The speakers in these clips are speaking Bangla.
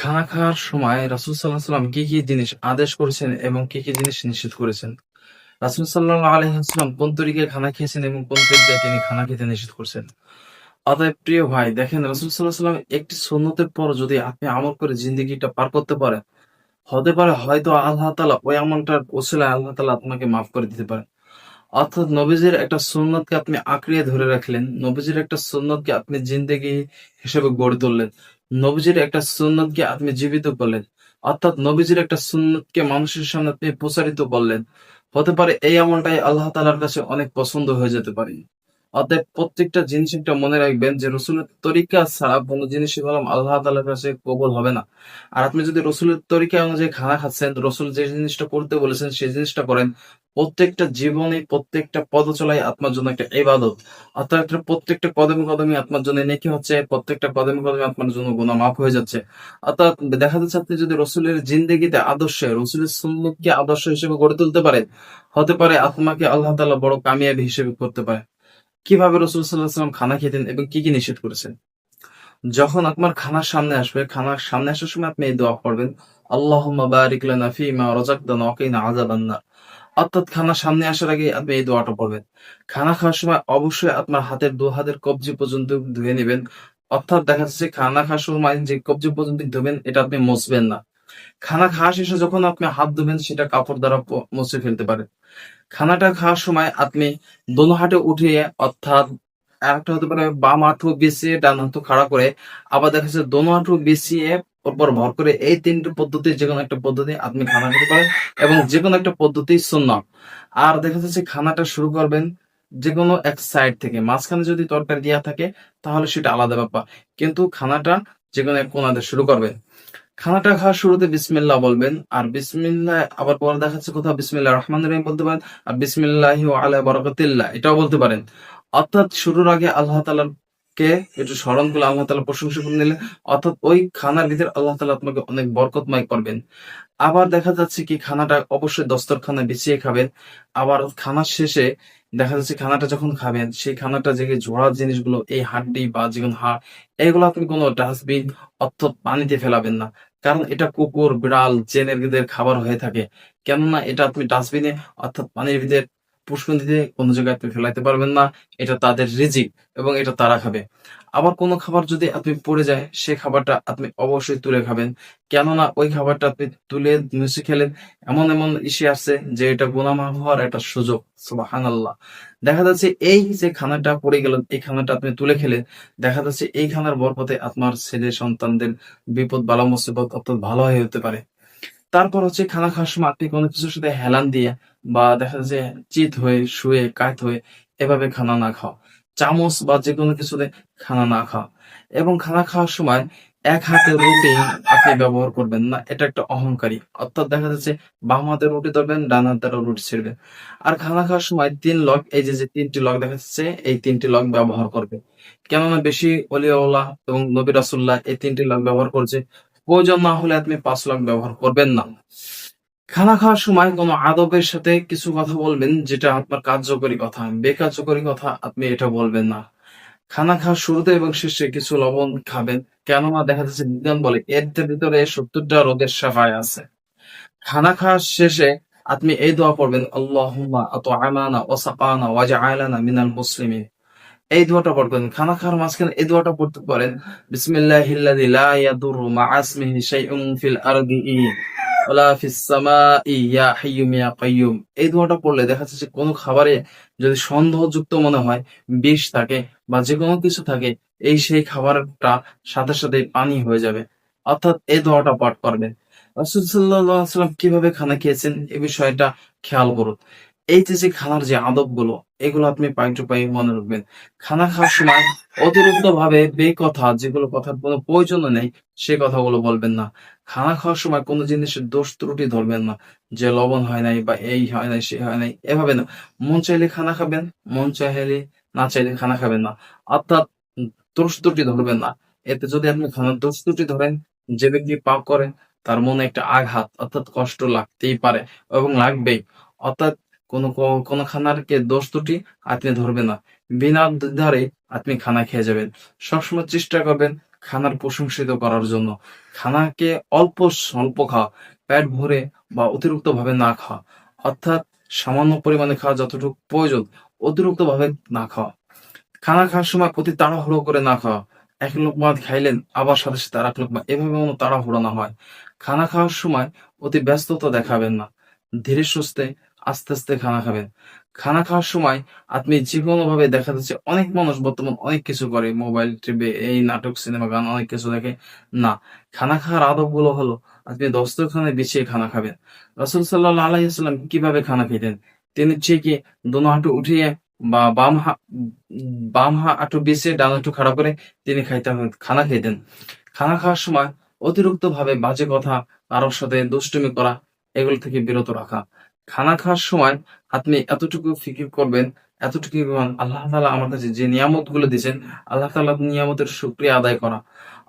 খানা খাওয়ার সময় রাসূল সাল্লাল্লাহু আলাইহি ওয়াসাল্লাম কি, কি জিনিস আদেশ করেছেন এবং কি, কি জিনিস নিষেধ করেছেন? রাসূল সাল্লাল্লাহু আলাইহি কোন তরিকায় খানা খেয়েছেন এবং কোন তরিকায় তিনি খানা খেতে নিষেধ করছেন? অতএব প্রিয় ভাই দেখেন রাসূল সাল্লাল্লাহু আলাইহি ওয়াসাল্লাম একটি সুন্নতের পর যদি আপনি আমল করে জিন্দেগিটা পার করতে পারেন, হতে পারে হয়তো আল্লাহ তালা ওই আমলটার ওসিলায় আল্লাহ তাআলা আপনাকে মাফ করে দিতে পারেন। অর্থাৎ নবীজির একটা সুন্নতকে আপনি আঁকড়িয়ে ধরে রাখলেন। নবীজির একটা সুন্নতকে আপনি জিন্দেগি হিসেবে গড়ে তুললেন। নবীজির একটা সুন্নতকে আপনি জীবিত করলেন। অর্থাৎ নবীজির একটা সুন্নতকে মানুষের সামনে আপনি প্রচারিত করলেন। হতে পারে এই আমলটাই আল্লাহ তাআলার কাছে অনেক পছন্দ হয়ে যেতে পারে। অতএব প্রত্যেকটা জিনিস একটা মনে রাখবেন যে রসুলের তরিকা ছাড়া কোনো জিনিসই বললাম আল্লাহ তালার কাছে কবল হবে না। আর আপনি যদি রসুলের তরিকা অনুযায়ী খানা খাচ্ছেন, রসুল যে জিনিসটা করতে বলেছেন সেই জিনিসটা করেন। প্রত্যেকটা জীবনে প্রত্যেকটা পদচলাই আপনার জন্য একটা ইবাদত। অর্থাৎ প্রত্যেকটা কদমে, কদমে আপনার জন্য নেকি হচ্ছে, প্রত্যেকটা কদমে, কদমে আপনার জন্য গুনাহ মাফ হয়ে যাচ্ছে। অর্থাৎ দেখা যাচ্ছে আপনি যদি রসুলের জিন্দেগিতে আদর্শে, রসুলের সুন্নতকে আদর্শ হিসেবে গড়ে তুলতে পারেন, হতে পারে আত্মাকে আল্লাহ তাআলা বড় কামিয়াবি হিসেবে করতে পারে। কীভাবে রসুল আলাইহি খানা খেতেন এবং কি, কি নিষেধ করেছেন? যখন আপনার খানার সামনে আসবে, খানার সামনে আসার সময় আপনি এই দোয়া পড়বেন। আল্লাহুম্মা বারিক লানা ফিমা রাযাকতানা ওয়া কিনা আযাবান নার। অর্থাৎ খানা সামনে আসার আগে আপনি এই দোয়াটা পড়বেন। খানা খাওয়ার সময় অবশ্যই আপনার হাতের দু হাতের কবজি পর্যন্ত ধুয়ে নিবেন। অর্থাৎ দেখা যাচ্ছে খানা খাওয়ার সময় যে কবজি পর্যন্ত ধুবেন, এটা আপনি মুছবেন না। খানা খাওয়া শেষে যখন আপনি হাত ধুবেন, সেটা কাপড় দ্বারা মুছে ফেলতে পারেন। খানাটা খাওয়ার সময় আপনি দোনো হাটে উঠিয়ে, অর্থাৎ আরেকটা হতে পারে বাম হাঁটু বিছিয়ে ডান হাঁটু খাড়া করে, আবার দেখা যাচ্ছে দোনো হাঁটু বিছিয়ে ওপর ভর করে এই ৩ টি পদ্ধতির যেকোনো একটা পদ্ধতি আপনি খানা খেতে পারেন এবং যেকোনো একটা পদ্ধতি সুন্নাত। আর দেখা যাচ্ছে খানাটা শুরু করবেন যেকোনো এক সাইড থেকে। মাঝখানে যদি তরকারি দেয়া থাকে, তাহলে সেটা আলাদা ব্যাপার। কিন্তু খানাটা যেকোনো এক কোণা দিয়ে শুরু করবেন। খানাটা খাওয়ার শুরুতে বিসমিল্লাহ বলবেন। আর বিসমিল্লাহ, আবার পরে দেখা যাচ্ছে কোথাও বিসমিল্লাহির রহমান রহিম বলতে পারেন। আর বিসমিল্লাহি আলা বারাকাতিল্লাহ, এটাও বলতে পারেন। অর্থাৎ শুরুর আগে আল্লাহ তাআলাকে একটু স্মরণ করলে আল্লাহ তাআলার প্রশংসা করে নিলেন। অর্থাৎ ওই খানার ভিতরে আল্লাহ তাআলা আপনাকে অনেক বরকতময় করবেন। আবার দেখা যাচ্ছে কি খানাটা অবশ্যই দস্তরখানায় বিছিয়ে খাবেন। আবার খানার শেষে দেখা যাচ্ছে খানাটা যখন খাবেন সেই খানাটা যে ঝোড়া জিনিসগুলো এই হাড্ডি বা যেকোনো হাড় এগুলো আপনি কোনো ডাস্টবিন অর্থাৎ পানিতে ফেলাবেন না। কারণ এটা কুকুর, বিড়াল, জেনেদের খাবার হয়ে থাকে। কেননা এটা আপনি ডাস্টবিনে অর্থাৎ পানির ভিতরে পুষ্করিণীতে কোনো জায়গায় আপনি ফেলাইতে পারবেন না। এটা তাদের রিজিক এবং এটা তারা খাবে। আবার কোনো খাবার যদি আপনি পড়ে যায় সে খাবারটা আপনি অবশ্যই তুলে খাবেন। কেননা ওই খাবারটা আপনি তুলে মুছে খেলেন এমন, এমন ইসে আছে যে এটা মাফ হওয়ার একটা সুযোগ। সুবহানাল্লাহ। দেখা যাচ্ছে এই যে খানাটা পড়ে গেল এই খানাটা আপনি তুলে খেলে দেখা যাচ্ছে এই খানার বরকতে আপনার ছেলে সন্তানদের বিপদ বালা মুসিবত অর্থাৎ ভালো হয়ে হতে পারে। তারপর হচ্ছে খানা খাওয়ার সময় আপনি কোনো কিছুর সাথে হেলান দিয়ে বা দেখা যাচ্ছে চিত হয়ে, শুয়ে, কাত হয়ে এভাবে খানা না খাওয়া। চামচ বা যেকোনো কিছুতে খানা না খাওয়া। এবং খানা খাওয়ার সময় এক হাতে রুটি আপনি ব্যবহার করবেন না। এটা একটা অহংকারী। অর্থাৎ দেখা যাচ্ছে বাম হাতে রুটি ধরবেন, ডান হাত দ্বারা রুটি ছিঁড়বেন। আর খানা খাওয়ার সময় তিন লক এই যে, যে ৩ টি লগ দেখা যাচ্ছে এই ৩ টি লগ ব্যবহার করবে কেননা বেশি অলিয়াউল্লাহ এবং নবী রাসূলুল্লাহ এই তিনটি লক ব্যবহার করেছে। প্রয়োজন না হলে আপনি ৫ লগ ব্যবহার করবেন না। খানা খাওয়ার সময় কোনো আদবের সাথে কিছু কথা বলবেন, যেটা আপনার কার্যকরী কথা। বেকার্যকরী কথা আপনি এটা বলবেন না। খানা খাওয়ার শুরুতে এবং শেষে কিছু লবণ খাবেন। কেননা দেখা যাচ্ছে বিজ্ঞান বলে এর ভিতরে ৭০ টা রোগের সেফায় আছে। খানা খাওয়ার শেষে আপনি এই দোয়া পড়বেন, আল্লাহুম্মা আত'আমানা ওয়া সাকানা ওয়াজআলানা মিনাল মুসলিমিন। এই দোয়াটা পড়বেন। খানা খাওয়ার মাঝখানে এই দোয়াটা পড়তে পারেন। বিসমিল্লাহিল্লাযী লা ইয়াদুররু মা'a ইসমিহি শাইউন ফিল আরদি ওয়ালা ফিস সামাই ইয়া ইয়া। এই দোয়াটা পড়লে দেখা যাচ্ছে কোনো খাবারে যদি সন্দেহযুক্ত মনে হয়, বিষ থাকে বা যেকোনো কিছু থাকে এই সেই খাবারটা সাথে, সাথেই পানি হয়ে যাবে। অর্থাৎ এই দোয়াটা পাঠ করবেন। রাসূল সাল্লাল্লাহু আলাইহি ওয়াসাল্লাম কীভাবে খানা খেয়েছেন এই বিষয়টা খেয়াল করুন। এই যে, যে খানার যে আদবগুলো এগুলো আপনি পাই টু পাই মনে রাখবেন। খানা খাওয়ার সময় অতিরিক্ত ভাবে বে কথা যেগুলো কথার কোনো প্রয়োজন নেই সে কথাগুলো বলবেন না। খানা খাওয়ার সময় কোনো জিনিসের দোষ ত্রুটি ধরবেন না। যে লবণ হয় নাই বা এই হয় নাই, সে হয় নাই এভাবে না। মন চাইলে খানা খাবেন, মন চাইলে না চাইলে খানা খাবেন না। অর্থাৎ দোষ ত্রুটি ধরবেন না। এতে যদি আপনি খানার দোষ ত্রুটি ধরেন যে ব্যক্তি পাপ করেন তার মনে একটা আঘাত অর্থাৎ কষ্ট লাগতেই পারে এবং লাগবেই। অর্থাৎ কোনো কোনো খানারকে দোষ ত্রুটি আপনি ধরবেন না। বিনা দ্বিধারে আপনি খানা খেয়ে যাবেন। সবসময় চেষ্টা করবেন খানার প্রশংসিত করার জন্য। খানাকে অল্প, স্বল্প খাওয়া, পেট ভরে বা অতিরিক্ত ভাবে না খাওয়া, অর্থাৎ সামান্য পরিমাণে খাওয়া যতটুকু প্রয়োজন অতিরিক্ত ভাবে না খাওয়া। খানা খাওয়ার সময় অতি তাড়াহুড়ো করে না খাওয়া। এক লোক লোকমা খাইলেন, আবার সাথে সাথে আর এক লোকমা। এভাবে কোনো তাড়াহুড়ো না হয়। খানা খাওয়ার সময় অতি ব্যস্ততা দেখাবেন না। ধীরে সুস্থে আস্তে আস্তে খানা খাবেন। খানা খাওয়ার সময় আপনি যে কোনো ভাবে দেখা যাচ্ছে অনেক মানুষ বর্তমান অনেক কিছু করে, মোবাইল, টিভি, এই নাটক, সিনেমা, গান অনেক কিছু দেখে। না, খানা খাওয়ার আদবগুলো হলো আপনি দস্তরখানে বিছিয়ে খানা খাবেন। রসুল সাল্লাহ আলাইসাল্লাম কীভাবে খানা খেতেন? তিনি ঠিকই দোনো হাঁটু উঠিয়ে বা বাম হা বাম হা হাঁটু বিছিয়ে ডান হাঁটু খাড়া করে তিনি খাইতে খানা খেতেন। খানা খাওয়ার সময় অতিরিক্ত ভাবে বাজে কথা, কারোর সাথে দুষ্টুমি করা, এগুলো থেকে বিরত রাখা। খানা খাওয়ার সময় আপনি এতটুকু ফিকির করবেন, এতটুকু আল্লাহ তাআলা আমার কাছে যে নিয়ামতগুলো দিয়েছেন, আল্লাহ তালা নিয়ামতের শুকরিয়া আদায় করা।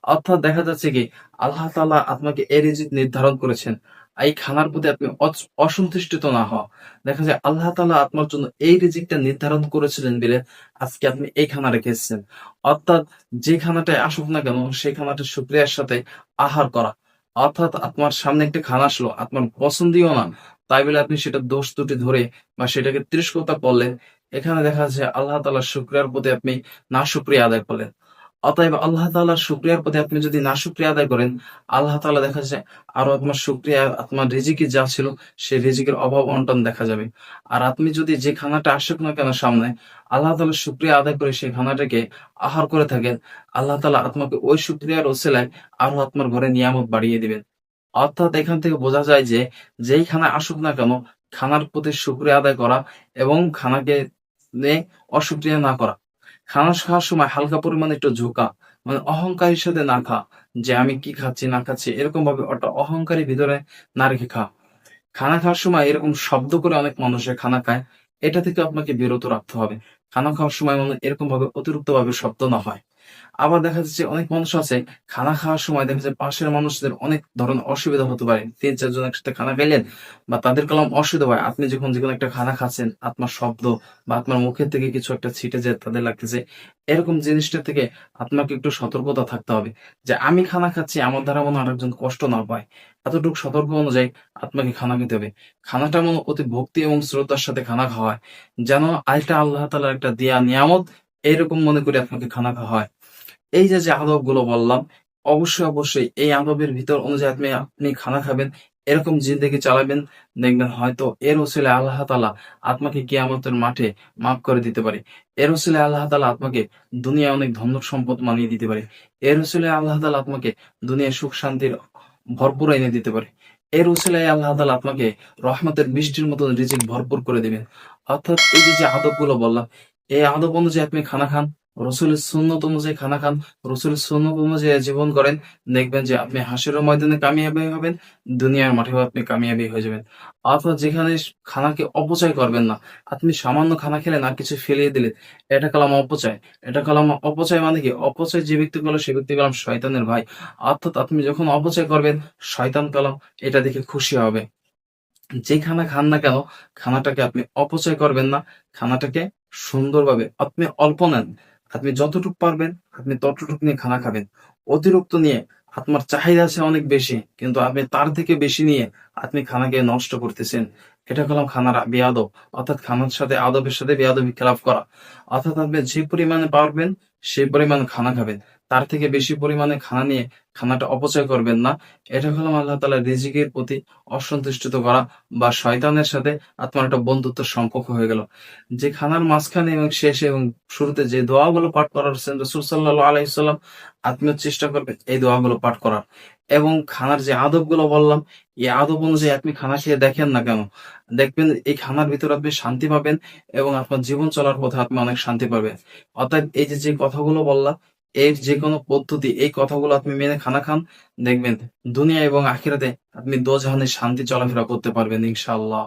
অর্থাৎ দেখা যাচ্ছে কি, আল্লাহ তাআলা আপনাকে রিজিক নির্ধারণ করেছেন। এই খানার প্রতি আপনি অস- অসন্তুষ্টিত না হওয়া। দেখা যায় আল্লাহ তালা আপনার জন্য এই রিজিকটা নির্ধারণ করেছিলেন বলে আজকে আপনি এই খানা রেখে এসেছেন। অর্থাৎ যে খানাটায় আসুক না কেন, সেই খানাটা শুক্রিয়ার সাথে আহার করা। অর্থাৎ আপনার সামনে একটা খানা আসলো, আপনার পছন্দীয় না তাই বলে আপনি সেটা দোষ দুটি ধরে বা সেটাকে তিরস্কতা করলেন। এখানে দেখা যাচ্ছে আল্লাহ তালা শুক্রিয়ার প্রতি আপনি না শুক্রিয়া আদায় করলেন। অতএব আল্লাহ তাআলার শুক্রিয়ার প্রতি আপনি যদি না শুক্রিয়া আদায় করেন, আল্লাহ তাআলা দেখা যায় আরও আপনার শুক্রিয়া, আপনার রিজিকে যা ছিল সেই রেজিকের অভাব অনটন দেখা যাবে। আর আপনি যদি যে খানাটা আসুক না কেন সামনে, আল্লাহ তাআলার শুক্রিয়া আদায় করে সেই খানাটাকে আহার করে থাকেন। আল্লাহ তাআলা আপনাকে ওই শুক্রিয়ার ওসিলায় আরও আপনার ঘরে নিয়ামত বাড়িয়ে দিবেন। অর্থাৎ এখান থেকে বোঝা যায় যে, যেই খানা আসুক না কেন, খানার প্রতি শুক্রিয়া আদায় করা এবং খানাকে নিয়ে অশুক্রিয়া না করা খানা খাওয়ার সময় হালকা পরিমাণে একটু ঝোঁকা মানে অহংকারের সাথে না খা, যে আমি কি খাচ্ছি, না খাচ্ছি এরকম ভাবে ওটা অহংকারের ভিতরে না রেখে খা। খানা খাওয়ার সময় এরকম শব্দ করে অনেক মানুষের খানা খায়, এটা থেকে আপনাকে বিরত রাখতে হবে। খানা খাওয়ার সময় মানে এরকম ভাবে অতিরিক্ত ভাবে শব্দ না হয়। আবার দেখা যাচ্ছে অনেক মানুষ আছে, খানা খাওয়ার সময় দেখা যাচ্ছে পাশের মানুষদের অনেক ধরনের অসুবিধা হতে পারে। তিন, চারজন একসাথে খানা খাইলেন বা তাদের কলম অসুবিধা হয়। আপনি যখন যে কোনো একটা খানা খাচ্ছেন, আপনার শব্দ বা আপনার মুখের থেকে কিছু একটা ছিটে যায়, তাদের লাগতেছে। এরকম জিনিসটা থেকে আপনাকে একটু সতর্কতা থাকতে হবে যে, আমি খানা খাচ্ছি, আমার দ্বারা মনে আরেকজন কষ্ট না পায়। এতটুকু সতর্ক অনুযায়ী আপনাকে খানা খেতে হবে। খানাটা মনে অতি ভক্তি এবং শ্রদ্ধার সাথে খানা খাওয়া হয়। যেন আরেকটা আল্লাহ তালার একটা দিয়া নিয়ামত এরকম মনে করে আপনাকে খানা খাওয়া হয়। এই যে যে আদবগুলো বললাম, অবশ্যই অবশ্যই এই আদবের ভিতর অনুযায়ী আপনি আপনি খানা খাবেন, এরকম জিন্দগি চালাবেন, দেখবেন হয়তো এর ওসিলে আল্লাহ তালা আপনাকে কিয়ামতের মাঠে মাফ করে দিতে পারে। এর ওসিলে আল্লাহ তালা আপনাকে দুনিয়ায় অনেক ধন সম্পদ মানিয়ে দিতে পারে। এর ওসিলে আল্লাহ তালা আপনাকে দুনিয়ায় সুখ, শান্তির ভরপুর এনে দিতে পারে। এর উসিলায় আল্লাহ তালা আপনাকে রহমতের বৃষ্টির মতন রিজিক ভরপুর করে দিবেন। অর্থাৎ এই যে যে আদবগুলো বললাম, এই আদব অনুযায়ী আপনি খানা খান রসুলের সুন্নত অনুযায়ী খানা খান রসুলের সুন্নত অনুযায়ী জীবন করেন। দেখবেন যে আপনি হাসির ময়দানে কামিয়াবি হবেন, দুনিয়ার মাঠেও আপনি কামিয়াবি হয়ে যাবেন। অর্থাৎ যেখানে খানাকে অপচয় করবেন না। আপনি সামান্য খানা খেলেন আর কিছু ফেলিয়ে দিলেন। এটা কালাম অপচয়। এটা কালাম অপচয় মানে কি? অপচয় যে ব্যক্তি করল সে ব্যক্তি কালাম শয়তানের ভাই। অর্থাৎ আপনি যখন অপচয় করবেন, শয়তান কালাম এটা দেখে খুশি হবে। যে খানা খান না কেন, খানাটাকে আপনি অপচয় করবেন না। খানাটাকে সুন্দরভাবে আপনি অল্প নেন। আপনি যতটুকু পারবেন, আপনি ততটুকু নিয়ে খানা খাবেন। অতিরিক্ত নিয়ে আপনার চাহিদা আছে অনেক বেশি, কিন্তু আপনি তার থেকে বেশি নিয়ে আপনি খানাকে নষ্ট করতেছেন। এটা হলাম খানার বেয়াদব, অর্থাৎ খানার সাথে আদবের সাথে বেয়াদবি খেলাফ করা। অর্থাৎ আপনি যে পরিমাণে পারবেন, সেই পরিমাণ খানা খাবেন। তার থেকে বেশি পরিমাণে খানা নিয়ে খানাটা অপচয় করবেন না। এটা হলাম আল্লাহ তালা রিজিকের প্রতি অসন্তুষ্টিত করা বা শয়তানের সাথে আপনার একটা বন্ধুত্বের সম্পর্ক হয়ে গেল। যে খানার মাঝখানে এবং শেষে এবং শুরুতে যে দোয়াগুলো পাঠ করার রসুল আলাইসাল্লাম আপনিও চেষ্টা করবেন এই দোয়াগুলো পাঠ করার। এবং খানার যে আদবগুলো বললাম, এই আদব অনুযায়ী আপনি খানা খেয়ে দেখেন না কেন? দেখবেন এই খানার ভিতরে আপনি শান্তি পাবেন এবং আপনার জীবন চলার পথে আপনি অনেক শান্তি পাবেন। অর্থাৎ এই যে যে কথাগুলো বললাম এর যে কোনো পদ্ধতি এই কথাগুলো আপনি মেনে খানা খান। দেখবেন দুনিয়া এবং আখিরাতে আপনি দোজাহানে শান্তি চলাফেরা করতে পারবেন ইনশাআল্লাহ।